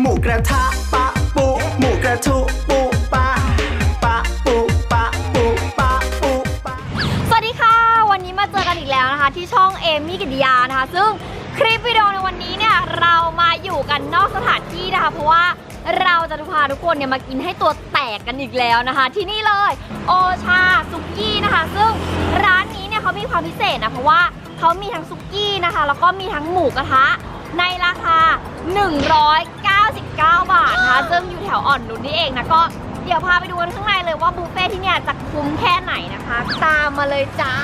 หมูกระทะปะปุหมูกระทุปุปะปะปุปะปุปะปุปะสวัสดีค่ะ วันนี้มาเจอกันอีกแล้วนะคะ ที่ช่องเอมี่กิติยานะคะ ซึ่งคลิปวิดีโอในวันนี้เนี่ยเรามาอยู่กันนอกสถานที่นะคะเพราะว่าเราจะพาทุกคนเนี่ยมากินให้ตัวแตกกันอีกแล้วนะคะ ที่นี่เลยโอชาซุกี้นะคะ ซึ่งร้านนี้เนี่ยเขามีความพิเศษนะเพราะว่าเขามีทั้งซุกี้นะคะ แล้วก็มีทั้งหมูกระทะ ในราคา 199 บาทนะคะซึ่งอยู่แถวอ่อนนุชนี่เองนะก็เดี๋ยวพาไปดูกันข้างในเลยว่าบุฟเฟ่ที่เนี่ยจะคุ้มแค่ไหนนะคะ ตามมาเลยจ้า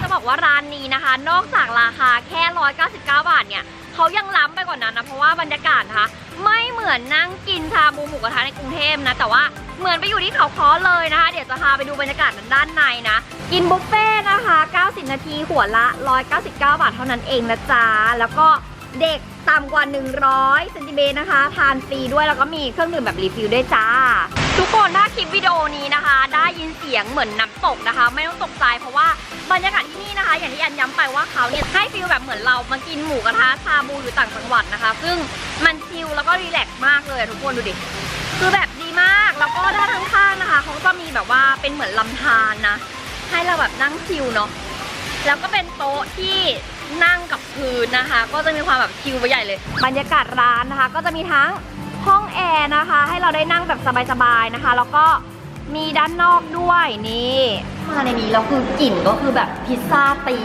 จะบอกว่าร้านนี้นะคะ นอกจากราคาแค่ 199 บาทเนี่ยเขายังล้ำไปกว่านั้นนะเพราะว่าบรรยากาศนะคะไม่เหมือนนั่งกินชาบูหมูกระทะในกรุงเทพนะ แต่ว่าเหมือนไปอยู่ที่เขาค้อเลยนะคะ เดี๋ยวจะพาไปดูบรรยากาศด้านในนะ กินบุฟเฟ่นะคะ 90 นาทีหัวละ 199 บาทเท่านั้นเองนะจ๊ะแล้วก็ เด็กต่ำกว่า 100เซนติเมตรนะคะ ทานฟรีด้วยแล้วก็มีเครื่องดื่มแบบรีฟิลด้วยจ้า ทุกคนถ้าคลิปวิดีโอนี้นะคะ ได้ยินเสียงเหมือนน้ำตกนะคะ ไม่ต้องตกใจเพราะว่าบรรยากาศที่นี่นะคะ อย่างที่อันย้ำไปว่าเขาเนี่ยให้ฟีลแบบเหมือนเรามากินหมูกระทะชาบูอยู่ต่างจังหวัดนะคะ ซึ่งมันชิลแล้วก็รีแลกซ์มากเลยทุกคนดูดิคือแบบดีมากแล้วก็ด้านข้างๆนะคะเขาก็มีแบบว่าเป็นเหมือนลำธารนะให้เราแบบนั่งชิลเนาะแล้วก็เป็นโต๊ะที่ นั่งกับพื้นนะคะ ก็จะมีความแบบชิลไปใหญ่เลย บรรยากาศร้านนะคะ ก็จะมีทั้งห้องแอร์นะคะ ให้เราได้นั่งแบบสบายๆนะคะ แล้วก็มีด้านนอกด้วยนี่มาในนี้แล้วคือกลิ่นก็คือแบบพิซซ่าตี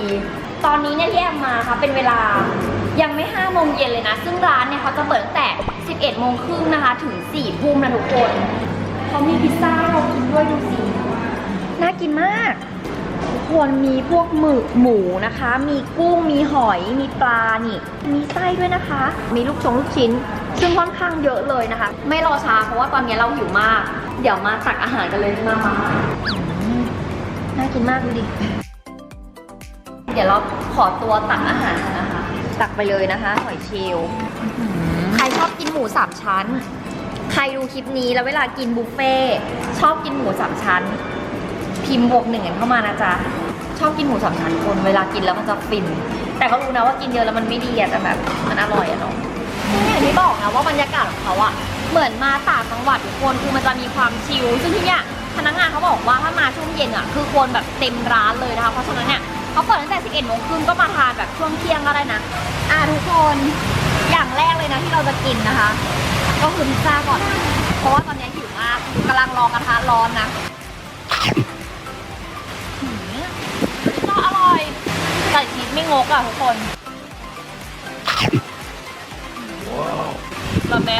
ตอนนี้เนี่ยที่แอมมาค่ะเป็นเวลายังไม่5โมงเย็นเลยนะ ซึ่งร้านเนี่ยเขาจะเปิดตั้งแต่ 11โมงครึ่งนะคะ ถึง4ทุ่มนะทุกคนเขามีพิซซ่าเรากินด้วยดูสิน่ากินมาก คนมีพวกหมึกหมูนะคะ มีกุ้งมีหอยมีปลานี่ มีไส้ด้วยนะคะ มีลูกชงลูกชิ้น ซึ่งค่อนข้างเยอะเลยนะคะ ไม่รอช้าเพราะว่าตอนนี้เราหิวมาก เดี๋ยวมาตักอาหารกันเลยมามาอืมน่ากินมากดูดิเดี๋ยวเราขอตัวตักอาหารกันนะคะ ตักไปเลยนะคะหอยเชลล์ใครชอบกินหมูสามชั้น ใครดูคลิปนี้แล้วเวลากินบุฟเฟ่ต์ชอบกินหมูสามชั้น พิมพ์บวกหนึ่งกันเข้ามานะจ๊ะ ชอบกินหมูสามชั้นคนเวลากินแล้วมันจะฟิน แต่ก็รู้นะว่ากินเยอะแล้วมันไม่ดีอะแต่แบบมันอร่อยอะเนาะอย่างที่บอกนะว่าบรรยากาศของเขาอะเหมือนมาต่างจังหวัดทุกคนคือมันจะมีความชิลซึ่งที่เนี้ยพนักงานเขาบอกว่าถ้ามาช่วงเย็นอะคือคนแบบเต็มร้านเลยนะคะเพราะฉะนั้นเนี่ยเขาเปิดตั้งแต่ 11โมงครึ่งก็มาทานแบบช่วงเที่ยงก็ได้นะ อะทุกคนอย่างแรกเลยนะที่เราจะกินนะคะ ก็คือพิซซ่าก่อน เพราะว่าตอนนี้หิวมากกำลังรอกระทะร้อนนะ ไม่งกอะทุกคนแบบแม่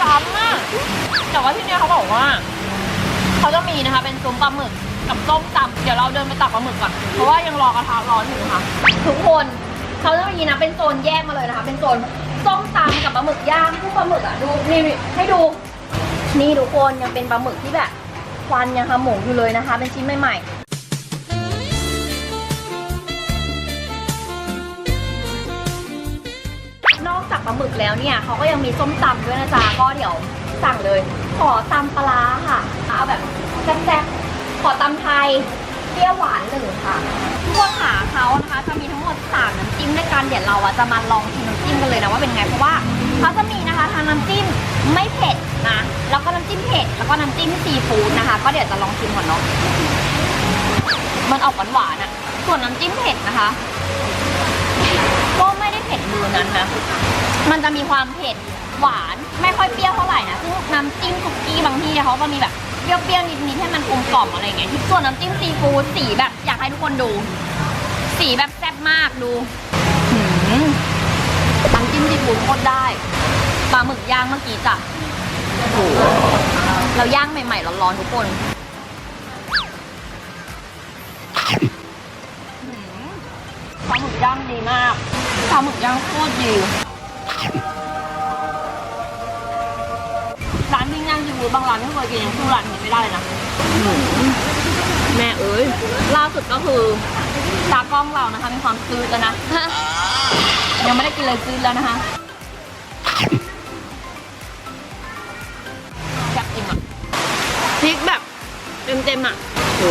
ซ้ำอะแต่ว่าที่เนี้ยเขาบอกว่าเขาจะมีนะคะ เป็นซุ้มปลาหมึกกับส้มตำเดี๋ยวเราเดินไปตักปลาหมึกก่อนเพราะว่ายังรอกระทะร้อนอยู่ค่ะทุกคนเขาจะมีนะเป็นโซนแยกมาเลยนะคะ เป็นโซนส้มตำกับปลาหมึกย่างพวกปลาหมึกอะดูนี่นี่ให้ดู นี่ทุกคนยังเป็นปลาหมึกที่แบบควันยังขโมงอยู่เลยนะคะ เป็นชิ้นใหม่ ปลาหมึกแล้วเนี่ยเขาก็ยังมีส้มตำด้วยนะจ๊ะก็เดี๋ยวสั่งเลย ขอตำปลาค่ะเอาแบบแซ่บๆขอตำไทยเปรี้ยวหวานหนึ่งค่ะพวกขาเขานะคะจะมีทั้งหมดสามน้ำจิ้มด้วยกันเดี๋ยวเราอะจะมาลองชิมน้ำจิ้มกันเลยนะว่าเป็นไงเพราะว่าเขาจะมีนะคะทางน้ำจิ้มไม่เผ็ดนะแล้วก็น้ำจิ้มเผ็ดแล้วก็น้ำจิ้มซีฟู้ดนะคะ ก็เดี๋ยวจะลองชิมก่อนเนาะมันออกหวานๆอะส่วนน้ำจิ้มเผ็ดนะคะ มือนั้นนะมันจะมีความเผ็ดหวานไม่ค่อยเปรี้ยวเท่าไหร่นะซึ่งน้ำจิ้มสุกี้บางที่เขาก็มีแบบเปรี้ยวๆนิดๆให้มันกลมกล่อมอะไรอย่างเงี้ยส่วนน้ำจิ้มซีฟู้ดสีแบบอยากให้ทุกคนดู สีแบบแซ่บมากดูน้ำจิ้มซีฟู้ดโคตรได้ปลาหมึกย่างเมื่อกี้จ้ะเราย่างใหม่ๆร้อนๆทุกคนหืมปลาหมึกย่างดีมาก ปลาหมึกย่างโคตรดีร้านปิ้งย่างซีฟู้ดบางร้านที่เคยกินยังสู้ร้านนี้ไม่ได้เลยนะแม่เอ้ยล่าสุดก็คือตากล้องเรานะคะมีความซื้อแล้วนะ ยังไม่ได้กินเลยซื้อแล้วนะคะอยากกินอะพริกแบบเต็มๆอะโห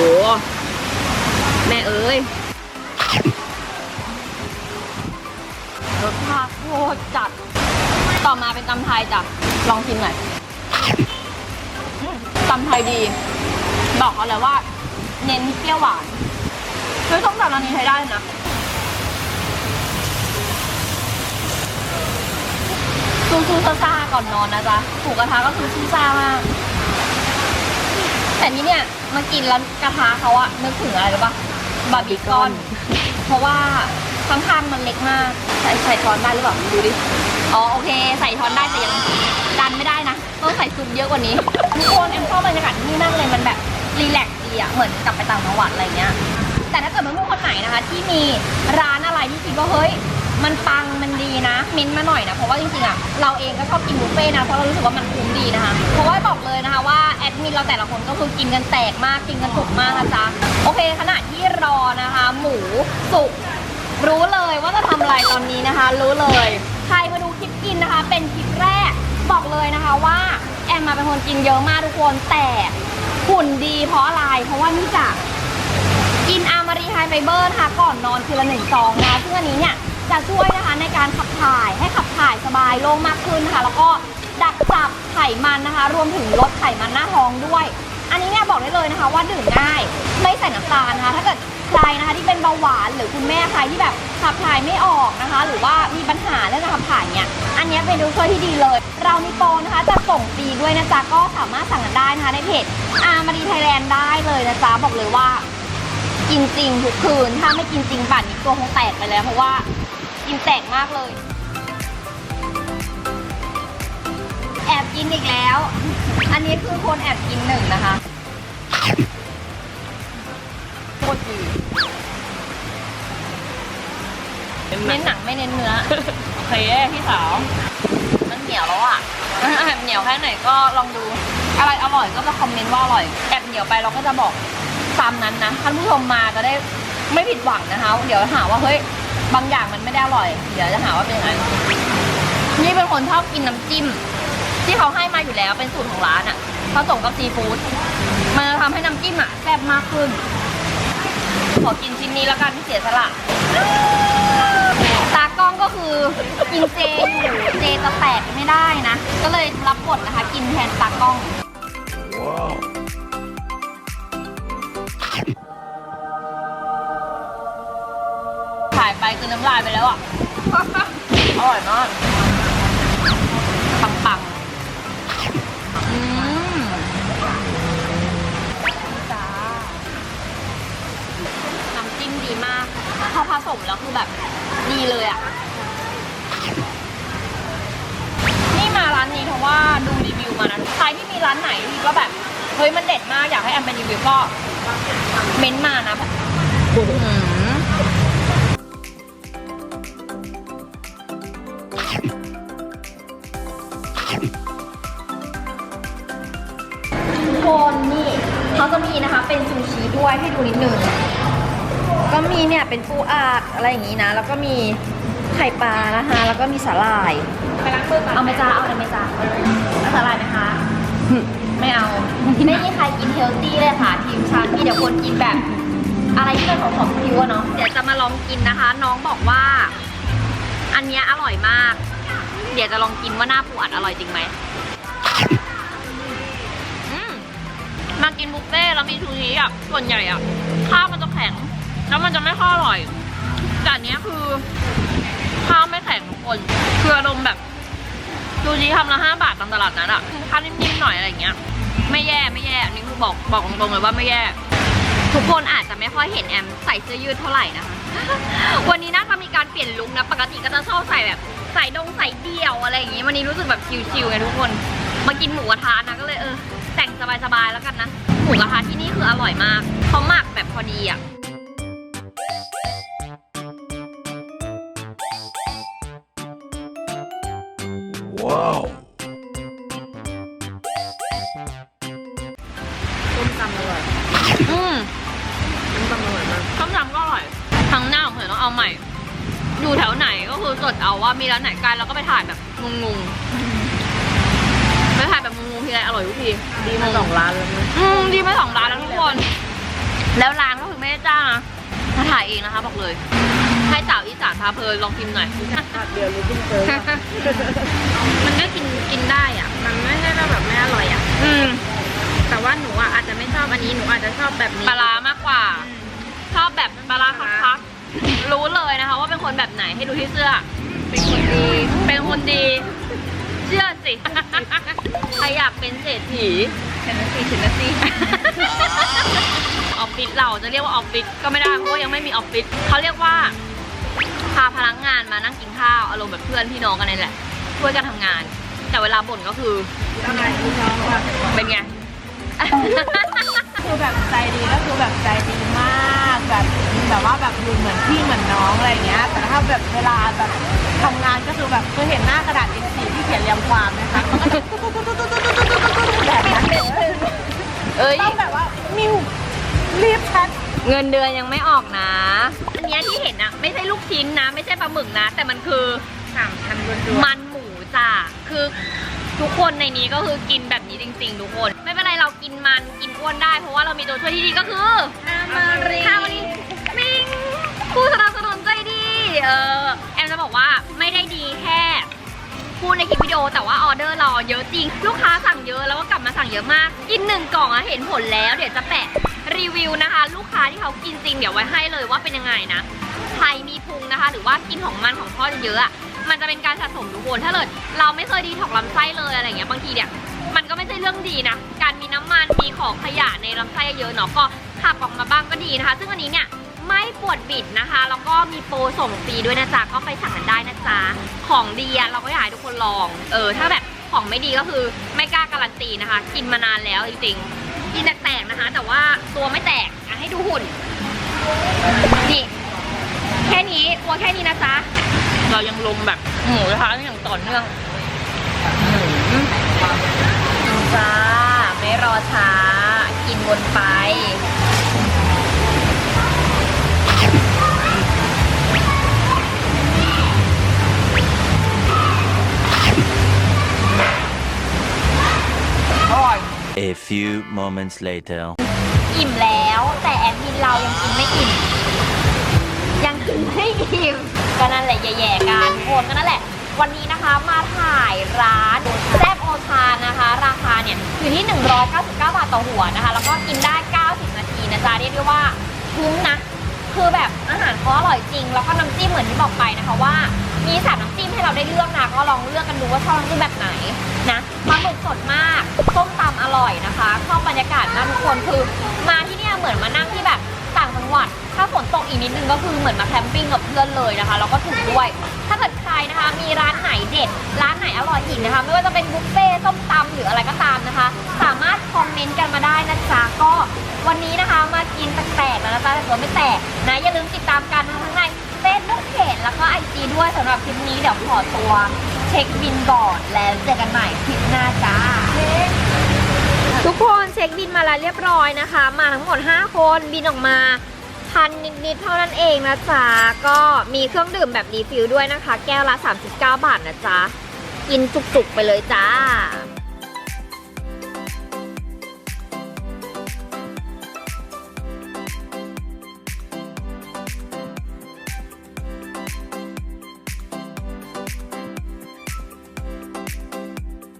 แม่เอ้ย รสชาติโคตรจัด ต่อมาเป็นตำไทยจ้ะ ลองชิมหน่อยตำไทยดี บอกเขาแล้วว่า เน้นเปรี้ยวหวานคือส้มตำร้านนี้ใช้ได้นะซูซูซาซาก่อนนอนนะจ๊ะหมูกกระทะก็คือซูซ่ามากแต่นี่เนี่ยมากินแล้วกระทะเขาอะนึกถึงอะไรหรู้ปะบาร์บีคอน เพราะว่า ข้างๆมันเล็กมาก ใส่ใส่ช้อนได้หรือเปล่าดูดิ อ๋อโอเค ใส่ช้อนได้แต่ยังดันไม่ได้นะ ต้องใส่ซุปเยอะกว่านี้ทุกคนแอมชอบบรรยากาศที่นี่มากเลยมันแบบรีแลกซ์ดีอะเหมือนกลับไปต่างจังหวัดอะไรเงี้ย แต่ถ้าเกิดเพื่อนๆคนไหนนะคะ ที่มีร้านอะไรที่คิดว่าเฮ้ยมันปังมันดีนะเม้นมาหน่อยนะเพราะว่าจริงๆอะเราเองก็ชอบกินบุฟเฟ่นะเพราะเรารู้สึกว่ามันคุ้มดีนะคะเพราะว่าบอกเลยนะคะว่าแอดมินเราแต่ละคนก็คือกินกันแตกมากกินกันจุกมากนะจ๊ะโอเคขณะที่รอนะคะ หมูสุก รู้เลยว่าจะทำอะไรตอนนี้นะคะ รู้เลย ใครมาดูคลิปกินนะคะ เป็นคลิปแรกบอกเลยนะคะว่าแอมมาเป็นคนกินเยอะมากทุกคนแต่หุ่นดีเพราะอะไร เพราะว่านี่จ้ะกินอามารีไฮไฟเบอร์นะคะก่อนนอนคืนละหนึ่งซองนะคะซึ่งอันนี้เนี่ยจะช่วยนะคะในการขับถ่ายให้ขับถ่ายสบายโล่งมากขึ้นนะคะ แล้วก็ดักจับไขมันนะคะ รวมถึงลดไขมันหน้าท้องด้วย อันนี้เนี่ยบอกได้เลยนะคะ ว่าดื่มง่ายาหวานหรือคุณแม่ใครที่แบบขับถ่ายไม่ออกนะคะ หรือว่ามีปัญหาเรื่องการขับถ่ายเนี่ยอันนี้เป็นดูช่วยที่ดีเลย เรามีโปรนะคะจะส่งฟรีด้วยนะจ๊ะก็สามารถสั่งกันได้นะคะในเพจอามารีไทยแลนด์ได้เลยนะจ๊ะบอกเลยว่า กินจริงทุกคืน ถ้าไม่กินจริงป่านนี้ตัวคงแตกไปแล้ว เพราะว่ากินแตกมากเลยแอบกินอีกแล้ว อันนี้คือคนแอบกินหนึ่งนะคะ เน้นหนังไม่เน้นเนื้อโอเคพี่สาว มันเหนียวแล้วอะแอบเหนียวแค่ไหนก็ลองดู อะไรอร่อยก็จะคอมเมนต์ว่าอร่อยแอบเหนียวไปเราก็จะบอกตามนั้นนะท่านผู้ชมมาจะได้ไม่ผิดหวังนะคะ เดี๋ยวหาว่าเฮ้ยบางอย่างมันไม่ได้อร่อย เดี๋ยวจะหาว่าเป็นอย่างนั้นนี่เป็นคนชอบกินน้ำจิ้ม ที่เขาให้มาอยู่แล้วเป็นสูตรของร้านอะ่ะผสมกับซีฟู้ดมันจะทำให้น้ำจิ้มอะ่ะแซ่บมากขึ้น ขอกินชิ้นนี้แล้วกันที่เสียสละ กล้องก็คือกินเจอยู่เจจะแตกไม่ได้นะ ก็เลยรับบทนะคะ กินแทนตากล้อง ถ่ายไปคือน้ำลายไปแล้วอะ อร่อยมากปังปังๆอืมจ้าน้ำจิ้มดีมากพอผสมแล้วคือแบบดีเลยอะ นี่มาร้านนี้เพราะ ว่าดูรีวิวมานะใครที่มีร้านไหนที่ว่าแบบเฮ้ยมันเด็ดมากอยากให้แอมเป็นรีวิวก็เม้นต์มานะทุกคนนี่เขาจะมีนะคะเป็นซูชิด้วยให้ดูนิดนึงก็มีเนี่ยเป็นปูอาดอะไรอย่างนี้นะ แล้วก็มีไข่ปลานะคะ แล้วก็มีสาหร่าย ไปล้างมือก่อนเอาไหมจ้าเอาอะไรไหมจ้าเอาสาหร่ายไหมคะ ไม่เอา ไม่มีใครกินเฮลตี้เลยค่ะ ทีมฉันมีแต่คนกินแบบ อะไรที่เป็นของของผิวอะเนาะ เดี๋ยวจะมาลองกินนะคะ น้องบอกว่า อันเนี้ยอร่อยมาก เดี๋ยวจะลองกินว่าหน้าปูอัดอร่อยจริงไหมอืมมากินบุฟเฟ่ต์แล้วมีชูชีอะ ส่วนใหญ่อะ ข้าวมันจะแข็ง แล้วมันจะไม่ค่อยอร่อย แต่อันเนี้ยคือ ข้าวไม่แข็งทุกคน ซูชิทำละห้าบาทตามตลาดนั้นอะข้าวนิ่มๆหน่อยอะไรอย่างเงี้ย ไม่แย่ไม่แย่อันนี้คือบอกบอกตรงๆเลยว่าไม่แย่ ทุกคนอาจจะไม่ค่อยเห็นแอมใส่เสื้อยืดเท่าไหร่นะคะ วันนี้น่าจะมีการเปลี่ยนลุคนะ ปกติก็จะชอบใส่แบบใส่ดงใส่เดี่ยวอะไรอย่างงี้ วันนี้รู้สึกแบบชิลๆไงทุกคน มากินหมูกระทะนะก็เลยเออแต่งสบายๆแล้วกันนะ หมูกระทะที่นี่คืออร่อยมากเขาหมักแบบพอดีอะ ต้มตำอร่อยอืมต้มตำอร่อยมากต้มยำก็อร่อยครั้งหน้าของเธอต้องเอาใหม่ อยู่แถวไหนก็คือจดเอาว่ามีร้านไหนใกล้แล้วก็ไปถ่ายแบบงงๆไปถ่ายแบบงงๆทีไรอร่อยทุกทีดีมาสองร้านแล้วนะอืมดีมาสองร้านแล้วทุกคน แล้วร้านก็คือไม่ได้จ้างนะมาถ่ายเองนะคะบอกเลยพให้ สาวอีสานพาเพลินลองชิมหน่อยผัดเดียวรู้ขึ้นเจอมันก็กินกินได้อะ มันไม่ใช่ว่าแบบไม่อร่อยอะ อืมแต่ว่าหนูอะอาจจะไม่ชอบอันนี้ หนูอาจจะชอบแบบนี้ปลาร้ามากกว่า ชอบแบบปลาร้าคักๆรู้เลยนะคะ ว่าเป็นคนแบบไหนให้ดูที่เสื้อ เป็นคนดี เป็นคนดี เชื่อสิ ใครอยากเป็นเศรษฐีชนะสิชนะสิออฟฟิศเราจะเรียกว่าออฟฟิศก็ไม่ได้เพราะว่ายังไม่มีออฟฟิศเขาเรียกว่า พาพนักงานมานั่งกินข้าวอารมณ์แบบเพื่อนพี่น้องกันนี่แหละช่วยกันทำงาน แต่เวลาบ่นก็คืออะไรลูกน้องว่าเป็นไง คือแบบใจดีก็คือแบบใจดีมากแบบแบบว่าแบบดูเหมือนพี่เหมือนน้องอะไรเงี้ยแต่ถ้าแบบเวลาแบบทำงานก็คือแบบเคยเห็นหน้ากระดาษ A4 ที่เขียนเรียงความไหมคะมันก็จะแบบนั้นเลยเอ้ยต้องแบบว่ามิวรีบแชทเงินเดือนยังไม่ออกนะอัน เนี้ยที่เห็นอะไม่ใช่ลูกชิ้นนะ ไม่ใช่ปลาหมึกนะ แต่มันคือสามพันรวนมันหมูจ้ะคือทุกคนในนี้ก็คือกินแบบนี้จริง ๆ ทุกคน ไม่เป็นไรเรากินมันกินอ้วนได้ เพราะว่าเรามีตัวช่วยที่ดีก็คือๆนามารีข้าวนี้มิงผู้สนับสนุนใจดีเออแอมจะบอกว่าไม่ได้ดีแค่พูดในคลิปวิดีโอแต่ว่าออเดอร์เราเยอะจริง ลูกค้าสั่งเยอะแล้วก็กลับมาสั่งเยอะมาก กินหนึ่งกล่องอะเห็นผลแล้ว เดี๋ยวจะแปะ รีวิวนะคะ ลูกค้าที่เขากินจริงเดี๋ยวไว้ให้เลยว่าเป็นยังไงนะใครมีพุงนะคะ หรือว่ากินของมันของทอดเยอะมันจะเป็นการสะสมทุกคนถ้าเกิดเราไม่เคยดีถอกลำไส้เลยอะไรอย่างเงี้ยบางทีเนี่ยมันก็ไม่ใช่เรื่องดีนะ การมีน้ำมันมีของขยะในลำไส้เยอะเนาะก็ขับออกมาบ้างก็ดีนะคะ ซึ่งอันนี้เนี่ยไม่ปวดบิดนะคะ แล้วก็มีโปรส่งฟรีด้วยนะจ๊ะ ก็ไปสั่งกันได้นะจ๊ะ ของดีอะเราก็อยากให้ทุกคนลอง เออ ถ้าแบบของไม่ดีก็คือไม่กล้าการันตีนะคะ กินมานานแล้วจริงๆ กินแตกๆนะคะ แต่ว่าตัวไม่แตกอะให้ดูหุ่น นี่แค่นี้ตัวแค่นี้นะจ๊ะ เรายังลงแบบหมูนะคะอย่างต่อเนื่อง A few moments later. อิ่มแล้วแต่แอดมินเรายังกินไม่อิ่ม ยังกินไม่อิ่มก็นั่นแหละแย่ๆกันทุกคนก็นั่นแหละ วันนี้นะคะมาถ่ายร้านแซ่บโอชานะคะ ราคาเนี่ยอยู่ที่ 199 บาทต่อหัวนะคะ แล้วก็กินได้ 90 นาทีนะจ๊ะเรียกได้ว่าคุ้มนะ คือแบบอาหารเขาอร่อยจริง แล้วก็น้ำจิ้มเหมือนที่บอกไปนะคะว่า มีสามน้ำจิ้มให้เราได้เลือกนะก็ลองเลือกกันดูว่าชอบน้ำจิ้มแบบไหนนะปลาหมึกสดมากส้มตำอร่อยนะคะชอบบรรยากาศมากทุกคนคือ มาที่เนี่ยเหมือนมานั่งที่แบบต่างจังหวัด ถ้าฝนตกอีกนิดนึงก็คือเหมือนมาแคมปิ้งกับเพื่อนเลยนะคะแล้วก็ถูกด้วย ถ้าเกิดใครนะคะ มีร้านไหนเด็ด ร้านไหนอร่อยอีกนะคะ ไม่ว่าจะเป็นบุฟเฟ่ต์ส้มตำหรืออะไรก็ตามนะคะ สามารถคอมเมนต์กันมาได้นะจ๊ะก็วันนี้นะคะมากินแตกๆแล้วนะจ๊ะแต่ตัวไม่แตกนะอย่าลืมติดตามกันทั้งใน แล้วก็ไอจีด้วยสำหรับคลิปนี้เดี๋ยวขอตัวเช็คบินก่อนแล้วเจอกันใหม่คลิปหน้าจ้า ทุกคนเช็คบินมาแล้วเรียบร้อยนะคะ มาทั้งหมด 5 คนบินออกมาพันนิดๆเท่านั้นเองนะจ๊ะ ก็มีเครื่องดื่มแบบรีฟิลด้วยนะคะ แก้วละ 39 บาทนะจ๊ะ กินจุกๆไปเลยจ้า